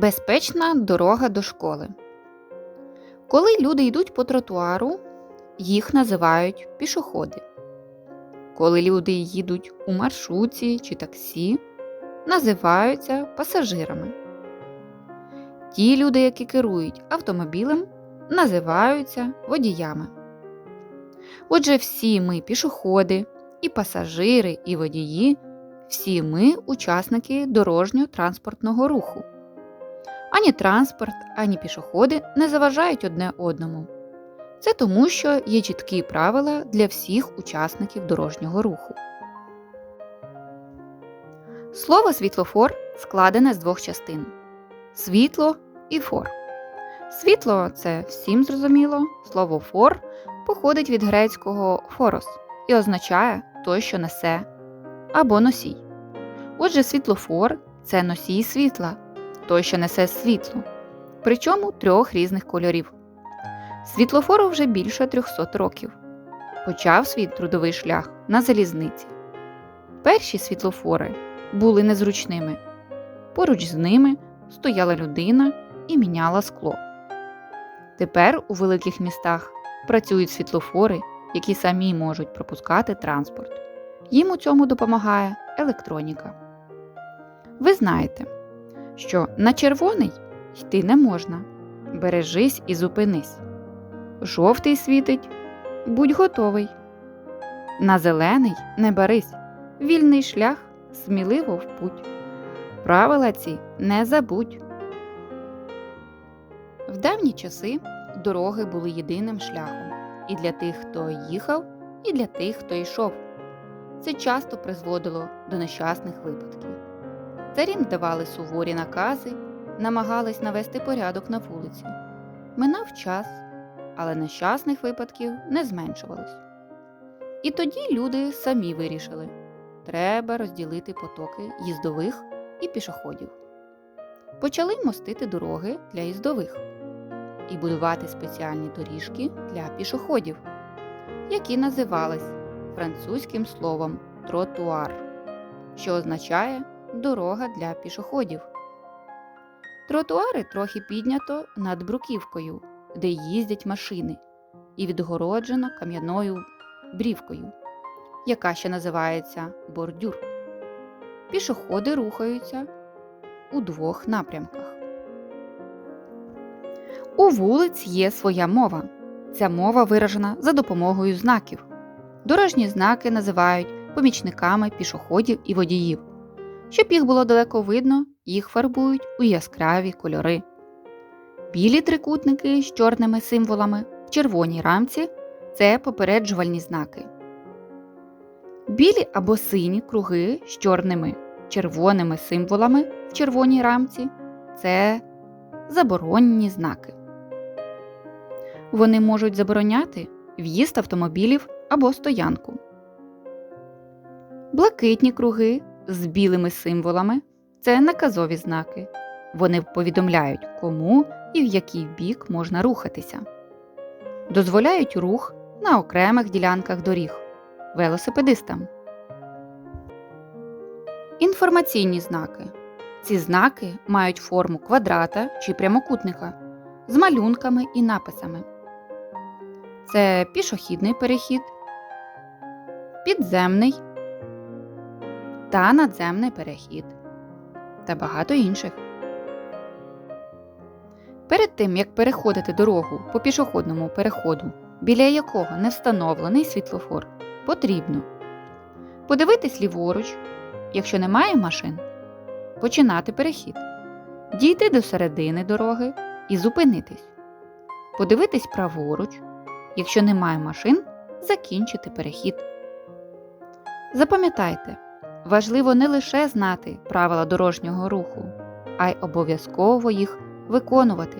Безпечна дорога до школи. Коли люди йдуть по тротуару, їх називають пішоходи. Коли люди їдуть у маршрутці чи таксі, називаються пасажирами. Ті люди, які керують автомобілем, називаються водіями. Отже, всі ми пішоходи, і пасажири, і водії, всі ми учасники дорожньо-транспортного руху. Ані транспорт, ані пішоходи не заважають одне одному. Це тому, що є чіткі правила для всіх учасників дорожнього руху. Слово світлофор складене з двох частин світло і фор. Світло це всім зрозуміло, слово фор походить від грецького форос і означає той, що несе або носій. Отже, світлофор це носій світла, той, що несе світло, причому трьох різних кольорів. Світлофору вже більше 300 років. Почав свій трудовий шлях на залізниці. Перші світлофори були незручними. Поруч з ними стояла людина і міняла скло. Тепер у великих містах працюють світлофори, які самі можуть пропускати транспорт. Їм у цьому допомагає електроніка. Ви знаєте, що на червоний йти не можна. Бережись і зупинись. Жовтий світить, будь готовий. На зелений не берись, вільний шлях сміливо в путь. Правила ці не забудь. В давні часи дороги були єдиним шляхом і для тих, хто їхав, і для тих, хто йшов. Це часто призводило до нещасних випадків. Царям давали суворі накази, намагались навести порядок на вулиці. Минав час, але нещасних випадків не зменшувалось. І тоді люди самі вирішили треба розділити потоки їздових і пішоходів. Почали мостити дороги для їздових і будувати спеціальні доріжки для пішоходів, які називались французьким словом тротуар, що означає дорога для пішоходів. Тротуари трохи піднято над бруківкою, де їздять машини, і відгороджено кам'яною брівкою, яка ще називається бордюр. Пішоходи рухаються у двох напрямках. У вулиць є своя мова. Ця мова виражена за допомогою знаків. Дорожні знаки називають помічниками пішоходів і водіїв. Щоб їх було далеко видно, їх фарбують у яскраві кольори. Білі трикутники з чорними символами в червоній рамці це попереджувальні знаки. Білі або сині круги з чорними червоними символами в червоній рамці це заборонні знаки. Вони можуть забороняти в'їзд автомобілів або стоянку. Блакитні круги з білими символами це наказові знаки. Вони повідомляють, кому і в який бік можна рухатися. Дозволяють рух на окремих ділянках доріг велосипедистам. Інформаційні знаки. Ці знаки мають форму квадрата чи прямокутника з малюнками і написами. Це пішохідний перехід, підземний та надземний перехід та багато інших. Перед тим, як переходити дорогу по пішохідному переходу, біля якого не встановлений світлофор, потрібно подивитись ліворуч, якщо немає машин, починати перехід, дійти до середини дороги і зупинитись, подивитись праворуч, якщо немає машин, закінчити перехід. Запам'ятайте, важливо не лише знати правила дорожнього руху, а й обов'язково їх виконувати.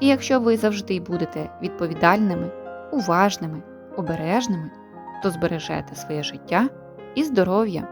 І якщо ви завжди будете відповідальними, уважними, обережними, то збережете своє життя і здоров'я.